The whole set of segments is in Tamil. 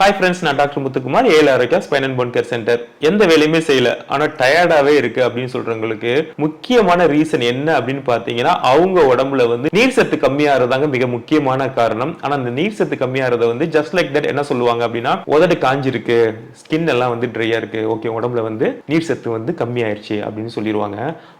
ஹாய் ஃப்ரெண்ட்ஸ் நான் டாக்டர் முத்துக்குமார் ஏழு Arokya spine and bone care centre எந்த வேலையுமே செய்யல ஆனால் டயர்டாகவே இருக்கு அப்படின்னு சொல்றவங்களுக்கு முக்கியமான ரீசன் என்ன அப்படின்னு பார்த்தீங்கன்னா அவங்க உடம்புல வந்து நீர் சத்து கம்மியாகிறதாங்க மிக முக்கியமான காரணம். ஆனால் அந்த நீர் சத்து கம்மியாகிறத வந்து ஜஸ்ட் லைக் தட் என்ன சொல்லுவாங்க அப்படின்னா உதடு காஞ்சிருக்கு ஸ்கின் எல்லாம் வந்து ட்ரையா இருக்கு ஓகே உடம்புல வந்து நீர் சத்து வந்து கம்மியாயிருச்சு அப்படின்னு சொல்லிடுவாங்க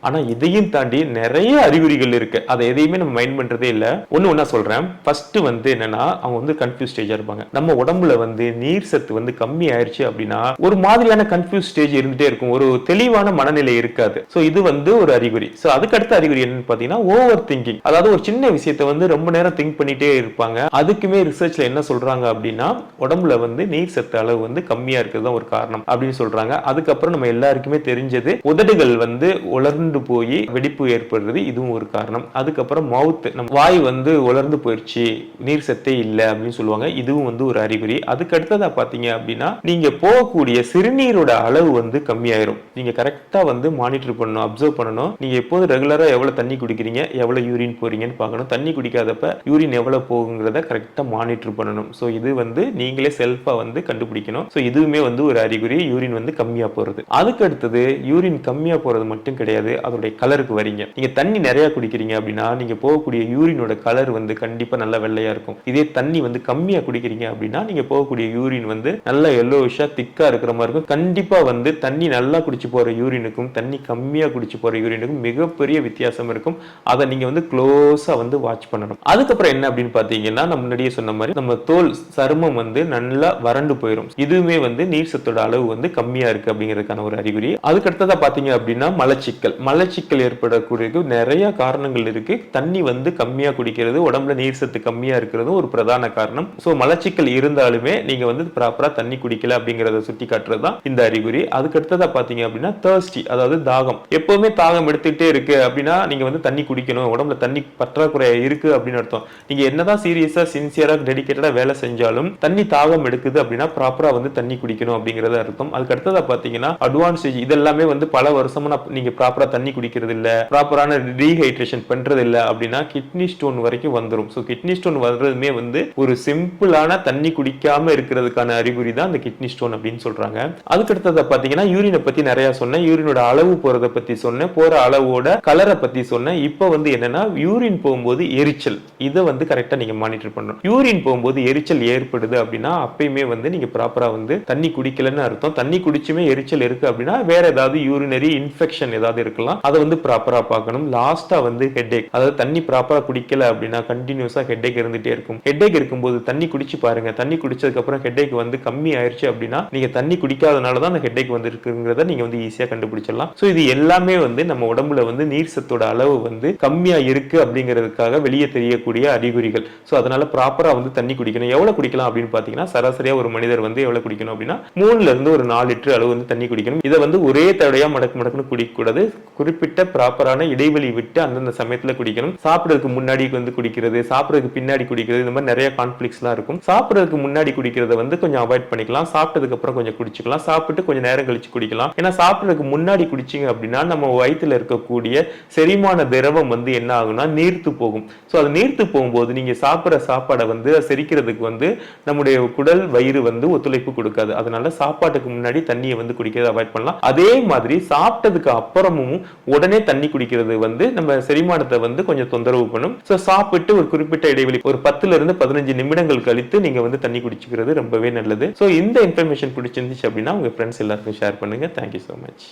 ஆனால் இதையும் தாண்டி நிறைய அறிகுறிகள் இருக்கு. அதை எதையுமே நம்ம மைண்ட் பண்றதே இல்லை. ஒன்று ஒன்றா சொல்றேன். ஃபர்ஸ்ட் வந்து என்னன்னா அவங்க வந்து கன்ஃபியூஸ் ஸ்டேஜாக இருப்பாங்க. நம்ம உடம்புல வந்து நீர் சத்து வந்து கம்மி ஆயிருச்சு அப்படின்னா ஒரு மாதிரியான கன்ஃபியூஸ் ஸ்டேஜ் இருந்துட்டே இருக்கும். ஒரு தெளிவான மனநிலை இருக்காது. ஸோ இது வந்து ஒரு அறிகுறி. சோ அதுக்கு அடுத்த அறிகுறி என்னன்னு பாத்தீங்கன்னா ஓவர் திங்கிங் அதாவது ஒரு சின்ன விஷயத்தை வந்து ரொம்ப நேரம் திங்க் பண்ணிட்டே இருப்பாங்க. அதுக்குமே ரிசர்ச்ல என்ன சொல்றாங்க அப்படின்னா உடம்புல வந்து நீர் சத்து அளவு வந்து கம்மியா இருக்கிறது தான் ஒரு காரணம் அப்படின்னு சொல்றாங்க. அதுக்கப்புறம் நம்ம எல்லாருக்குமே தெரிஞ்சது உதடுகள் வந்து உலர்ந்து போய் வெடிப்பு ஏற்படுறது இதுவும் ஒரு காரணம். அதுக்கப்புறம் மவுத் நம்ம வாய் வந்து உலர்ந்து போயிடுச்சு நீர் சத்தே இல்லை அப்படின்னு சொல்லுவாங்க. இதுவும் வந்து ஒரு அறிகுறி. அதுக்கு அடுத்ததா பாத்தீங்க அப்படின்னா நீங்க போகக்கூடிய சிறுநீரோட அளவு வந்து கம்மியாயிரும். நீங்க கரெக்டா வந்து மானிட்டர் பண்ணணும் அப்சர்வ் பண்ணணும். நீங்க எப்போது ரெகுலரா எவ்வளவு தண்ணி குடிக்கிறீங்க எவ்வளவு யூரின் போறீங்கன்னு பார்க்கணும். தண்ணி குடிக்காதப்ப யூரின் எவ்வளவு போகுங்கிறத கரெக்டா மானிட்டர் பண்ணணும். ஸோ இது வந்து நீங்களே செல்ஃபா வந்து கண்டுபிடிக்கணும். ஸோ இதுவுமே வந்து ஒரு அறிகுறி யூரின் வந்து கம்மியா போறது. அதுக்கு அடுத்தது யூரின் கம்மியா போறது மட்டும் கிடையாது அதோடைய கலருக்கு வரீங்க. நீங்க தண்ணி நிறைய குடிக்கிறீங்க அப்படின்னா நீங்க போகக்கூடிய யூரினோட கலர் வந்து கண்டிப்பா நல்ல வெள்ளையா இருக்கும். இதே தண்ணி வந்து கம்மியா குடிக்கிறீங்க அப்படின்னா நீங்க போகக்கூடிய யூரின் வந்து நல்லா எல்லோஷா திக்கா இருக்கிற மாதிரி இருக்கும். கண்டிப்பா வந்து தண்ணி நல்லா குடிச்சு போற யூரினுக்கும் தண்ணி கம்மியா குடிச்சு போற யூரினுக்கும் மிகப்பெரிய வித்தியாசம் இருக்கும். அதை நீங்க வந்து க்ளோஸா வந்து வாட்ச் பண்ணணும். அதுக்கப்புறம் என்ன அப்படின்னு பாத்தீங்கன்னா நம்ம முன்னாடியே சொன்ன மாதிரி நம்ம தோல் சருமம் வந்து நல்லா வறண்டு போயிடும் இதுவுமே வந்து நீர் சத்தோட அளவு வந்து கம்மியா இருக்கு அப்படிங்கிறதுக்கான ஒரு அறிகுறி. அதுக்கு அடுத்ததா பாத்தீங்க அப்படின்னா மலச்சிக்கல். மலச்சிக்கல் ஏற்படக்கூடிய நிறைய காரணங்கள் இருக்கு. தண்ணி வந்து கம்மியா குடிக்கிறது உடம்புல நீர் சத்து கம்மியா இருக்கிறதும் ஒரு பிரதான காரணம். சோ மலச்சிக்கல் இருந்தாலுமே நீங்க வந்து ப்ராப்பரா தண்ணி குடிக்கல அப்படிங்கறத சுட்டி காட்டுறது தான் இந்த அறிகுறி. அதுக்கு அடுத்ததா பாத்தீங்க அப்படின்னா தேர்ஸ்டி அதாவது தாகம். எப்பவுமே தாகம் எடுத்துக்கிட்டே இருக்கு அப்படின்னா நீங்க வந்து தண்ணி குடிக்கணும் உடம்புல தண்ணி பற்றாக்குறை இருக்கு அப்படின்னு அர்த்தம். நீங்க என்னதான் சீரியஸா சின்சியரா டெடிகேட்டடா வேலை செஞ்சாலும் தண்ணி தாகம் எடுக்குது அப்படின்னா ப்ராப்பரா வந்து தண்ணி குடிக்கணும் அப்படிங்கறது அர்த்தம். அதுக்கு அடுத்ததா பாத்தீங்கன்னா ஸ்டேஜ் இதெல்லாமே வந்து பல வருஷமா நீங்கள் நீங்க ப்ராப்பரா தண்ணி குடிக்கிறது இல்ல ப்ராப்பரான ரீஹைட்ரேஷன் பண்றது இல்ல அப்படின்னா கிட்னி ஸ்டோன் வரைக்கும் வந்துடும் ஸோ கிட்னி ஸ்டோன் வர்றதுமே வந்து ஒரு சிம்பிளான தண்ணி குடிக்காம இருக்கிறதுக்கான அறிகுறி தான் அந்த கிட்னி ஸ்டோன் அப்படின்னு சொல்றாங்க. அதுக்கு அடுத்ததை பாத்தீங்கன்னா யூரினை பத்தி நிறைய சொன்னேன். யூரினோட அளவு போறத பத்தி சொன்னேன். போற அளவோட கலரை பத்தி சொன்னேன். இப்போ வந்து என்னன்னா யூரின் போகும்போது எரிச்சல். இதை வந்து கரெக்டா நீங்க மானிட்டர் பண்ணணும். யூரின் போகும்போது எரிச்சல் ஏற்படுது அப்படின்னா அப்பயுமே வந்து நீங்க ப்ராப்பரா வந்து தண்ணி குடிக்கலன்னு அர்த்தம். தண்ணி குடிச்சுமே எரிச்சல் இருக்கு அப்படின்னா வேற ஏதாவது யூரினரி இன்ஃபெக்ஷன் ஏதாவது இருக்கலாம். அதை வந்து ப்ராப்பரா பார்க்கணும். லாஸ்டா வந்து ஹெட்ஏக் அதாவது தண்ணி ப்ராப்பரா குடிக்கல அப்படின்னா கண்டினியூஸா ஹெட்ஏக் இருந்துட்டே இருக்கும். ஹெட்ஏக் இருக்கும்போது தண்ணி குடிச்சு பாருங்க. தண்ணி குடிச்சதுக்கு அதுக்கப்புறம் ஹெட்ஏக் வந்து கம்மி ஆயிருச்சு அப்படின்னா நீங்க தண்ணி குடிக்காதனால தான் அந்த ஹெட்ஏக் வந்து இருக்குங்கிறத நீங்க வந்து ஈஸியா கண்டுபிடிச்சிடலாம். ஸோ இது எல்லாமே வந்து நம்ம உடம்புல வந்து நீர் சத்தோட அளவு வந்து கம்மியா இருக்கு அப்படிங்கிறதுக்காக வெளியே தெரியக்கூடிய அறிகுறிகள். ஸோ அதனால ப்ராப்பரா வந்து தண்ணி குடிக்கணும். எவ்வளவு குடிக்கலாம் அப்படின்னு பாத்தீங்கன்னா சராசரியா ஒரு மனிதர் வந்து எவ்வளவு குடிக்கணும் அப்படின்னா மூணுல இருந்து ஒரு நாலு லிட்டர் அளவு வந்து தண்ணி குடிக்கணும். இதை வந்து ஒரே தடையா மடக்கு மடக்குன்னு குடிக்கக்கூடாது. குறிப்பிட்ட ப்ராப்பரான இடைவெளி விட்டு அந்தந்த சமயத்துல குடிக்கணும். சாப்பிடறதுக்கு முன்னாடி வந்து குடிக்கிறது சாப்பிடறதுக்கு பின்னாடி குடிக்கிறது இந்த மாதிரி நிறைய கான்ஃபிளிக்ஸ்லாம் இருக்கும். சாப்பிடறதுக்கு முன்னாடி குடிக்கிறது வந்து கொஞ்சம் அவாய்ட் பண்ணிக்கலாம். சாப்பிட்டதுக்கு அப்புறம் கொஞ்சம் குடிச்சுக்கலாம். சாப்பிட்டு கொஞ்சம் நேரம் கழிச்சு குடிக்கலாம். ஏன்னா சாப்பிட்றதுக்கு முன்னாடி குடிச்சிங்க அப்படின்னா நம்ம வயிற்றுல இருக்கக்கூடிய செரிமான திரவம் வந்து என்ன ஆகும்னா நீர்த்து போகும். ஸோ அது நீர்த்து போகும்போது நீங்க சாப்பிட்ற சாப்பாடை வந்து செரிக்கிறதுக்கு வந்து நம்முடைய குடல் வயிறு வந்து ஒத்துழைப்பு கொடுக்காது. அதனால சாப்பாட்டுக்கு முன்னாடி தண்ணியை வந்து குடிக்கிறத அவாய்ட் பண்ணலாம். அதே மாதிரி சாப்பிட்டதுக்கு அப்புறமும் உடனே தண்ணி குடிக்கிறது வந்து நம்ம செரிமானத்தை வந்து கொஞ்சம் தொந்தரவு பண்ணும். ஸோ சாப்பிட்டு ஒரு குறிப்பிட்ட இடைவெளி ஒரு பத்துல இருந்து பதினஞ்சு நிமிடங்கள் கழித்து நீங்க வந்து தண்ணி குடிச்சுக்கிறது ரொம்பவே நல்லது. ஸோ இந்த இன்ஃபர்மேஷன் பிடிச்சிருந்துச்சு அப்படின்னா உங்க ஃப்ரெண்ட்ஸ் எல்லாருக்கும் ஷேர் பண்ணுங்க. Thank you so much